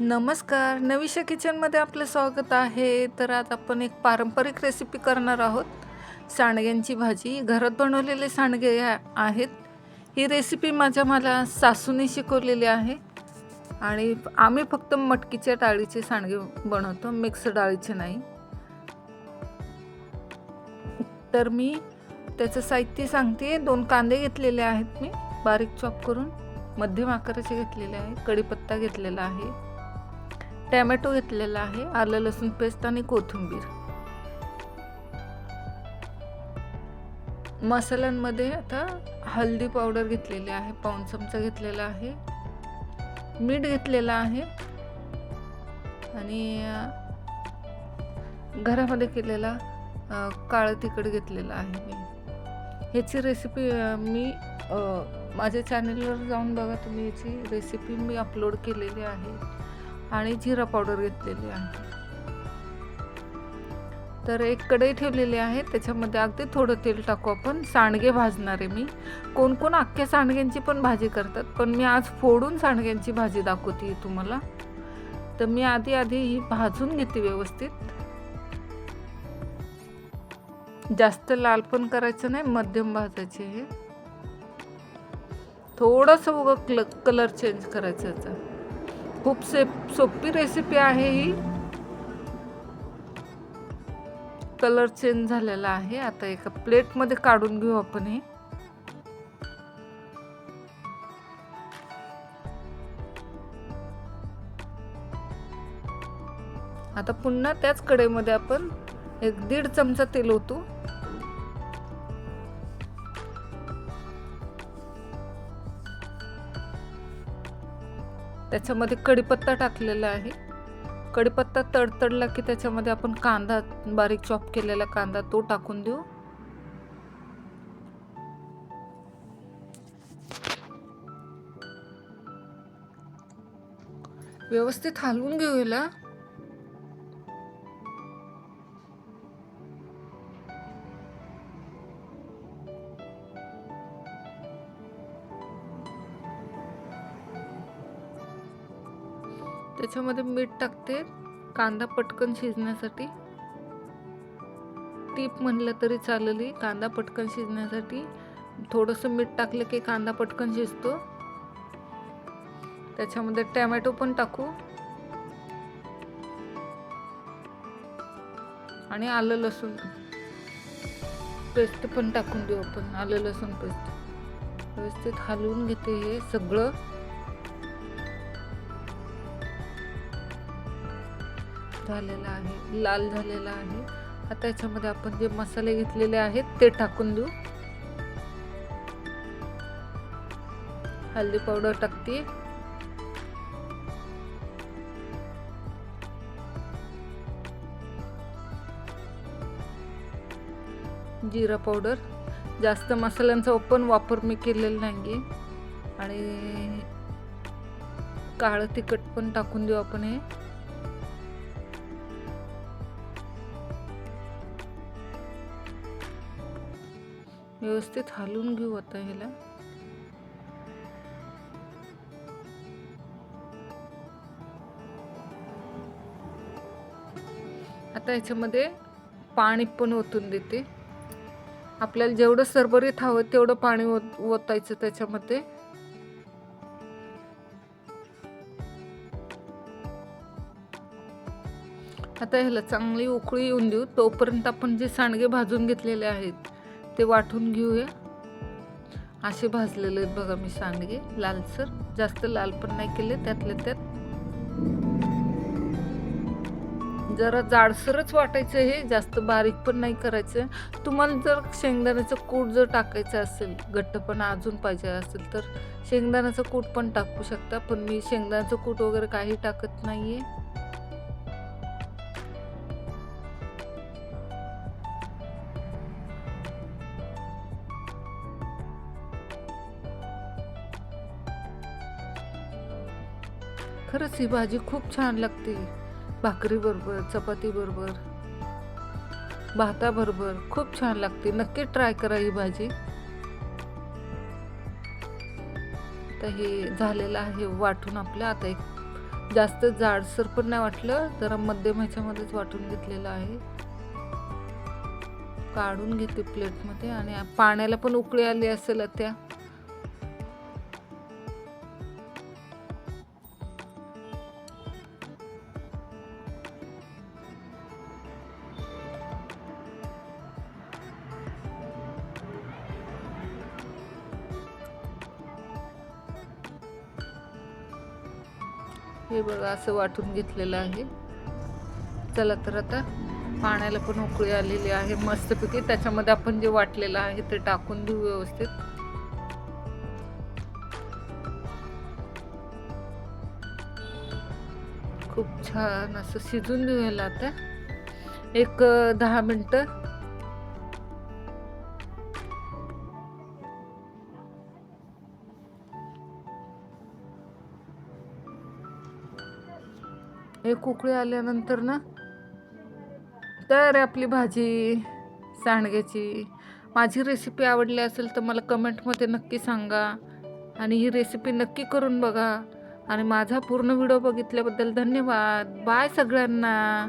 नमस्कार. नवीशा किचनमध्ये आपलं स्वागत आहे. तर आज आपण एक पारंपरिक रेसिपी करणार आहोत. सांडग्यांची भाजी. घरात बनवलेले सांडगे आहेत. ही रेसिपी माझ्या मला सासूने शिकवलेली आहे. आणि आम्ही फक्त मटकीच्या डाळीचे सांडगे बनवतो. मिक्स डाळीचे नाही. तर मी त्याचं साहित्य सांगते. दोन कांदे घेतलेले आहेत मी. बारीक चॉप करून. मध्यम आकाराचे घेतलेले आहे. कढीपत्ता घेतलेला आहे. टॅमॅटो घेतलेला आहे आलं लसूण पेस्ट आणि कोथिंबीर. मसाल्यांमध्ये आता हळदी पावडर घेतलेली आहे पाऊण चमचा घेतलेला आहे मीठ घेतलेलं आहे आणि घरामध्ये केलेला काळं तिखट घेतलेलं आहे मी. ह्याची रेसिपी मी माझ्या चॅनलवर जाऊन बघा तुम्ही याची रेसिपी मी अपलोड केलेली आहे. आणि जिरा पावडर घेतलेली आहे. तर एक कढई ठेवलेली आहे. त्याच्यामध्ये अगदी थोडं तेल टाकू आपण. सांडगे भाजणार आहे मी. कोण कोण अख्ख्या सांडग्यांची पण भाजी करतात पण मी आज फोडून सांडग्यांची भाजी दाखवते तुम्हाला. तर मी आधी आधी ही भाजून घेते व्यवस्थित. जास्त लाल पण करायचं नाही मध्यम भाजायचे हे. थोडंसं उगं क्ल कलर चेंज करायचं याचा खूप से सोपी रेसिपी आहे ही. कलर चेंज झालेला आहे. आता एका प्लेटमध्ये काढून घेऊ आपण हे. आता पुन्हा त्याच कडेमध्ये आपण एक दीड चमचा तेल होतो त्याच्यामध्ये कढीपत्ता टाकलेला आहे. कढीपत्ता तडतडला की त्याच्यामध्ये आपण कांदा बारीक चॉप केलेला कांदा तो टाकून देऊ. व्यवस्थित हलवून घेऊ त्याच्यामध्ये मीठ टाकते. कांदा पटकन शिजण्यासाठी. टीप म्हणलं तरी चालेल. कांदा पटकन शिजण्यासाठी. थोडंसं मीठ टाकलं की कांदा पटकन शिजतो. त्याच्यामध्ये टॅमॅटो पण टाकू. आणि आलं लसूण पेस्ट पण टाकून देऊ आपण. आलं लसूण पेस्ट. व्यवस्थित हलवून घेते हे सगळं. झालेला आहे लाल झालेला आहे. आता याच्यामध्ये आपण जे मसाले घेतलेले आहेत ते टाकून देऊ. हल्दी पावडर टाकते जिरा पावडर. जास्त मसाल्यांचा पण वापर मी केलेला नाही आणि काळं तिखट पण टाकून देऊ आपण हे. व्यवस्थित हलवून घेऊ आता ह्याला. आता ह्याच्यामध्ये पाणी पण ओतून देते. आपल्याला जेवढं सरभरीत हवं तेवढं पाणी ओत ओतायचं त्याच्यामध्ये. आता ह्याला चांगली उकळी येऊन देऊ. तोपर्यंत आपण जे सांडगे भाजून घेतलेले आहेत ते वाटून घेऊया. असे भाजलेले आहेत बघा मी सांडगे लालसर. जास्त लाल पण नाही केले त्यातल्या त्यात. जरा जाडसरच वाटायचं हे जास्त बारीक पण नाही करायचं. तुम्हाला जर शेंगदाण्याचं कूट जर टाकायचं असेल घट्टपणा अजून पाहिजे असेल तर शेंगदाण्याचं कूट पण टाकू शकता. पण मी शेंगदाण्याचं कूट वगैरे काही टाकत नाही आहे खरंच ही भाजी खूप छान लागते. भाकरी बरोबर चपाती बरोबर भाताबरोबर खूप छान लागते. नक्की ट्राय करा ही भाजी. तर हे झालेलं आहे वाटून आपलं. आता एक जास्त जाडसर पण नाही वाटलं जरा मध्यम ह्याच्यामध्येच वाटून घेतलेलं आहे. काढून घेते प्लेटमध्ये आणि पाण्याला पण उकळी आली असेल त्या. हे बघा असं वाटून घेतलेलं आहे. चला तर आता पाण्याला पण उकळी आलेली आहे मस्तपैकी. त्याच्यामध्ये आपण जे वाटलेलं आहे ते टाकून देऊ व्यवस्थित. खूप छान असं शिजून देऊ याला आता. एक दहा मिनटं हे उकळी आल्यानंतर ना तर आपली भाजी सांडग्याची. माझी रेसिपी आवडली असेल तर मला कमेंटमध्ये नक्की सांगा. आणि ही रेसिपी नक्की करून बघा. आणि माझा पूर्ण व्हिडिओ बघितल्याबद्दल धन्यवाद. बाय सगळ्यांना.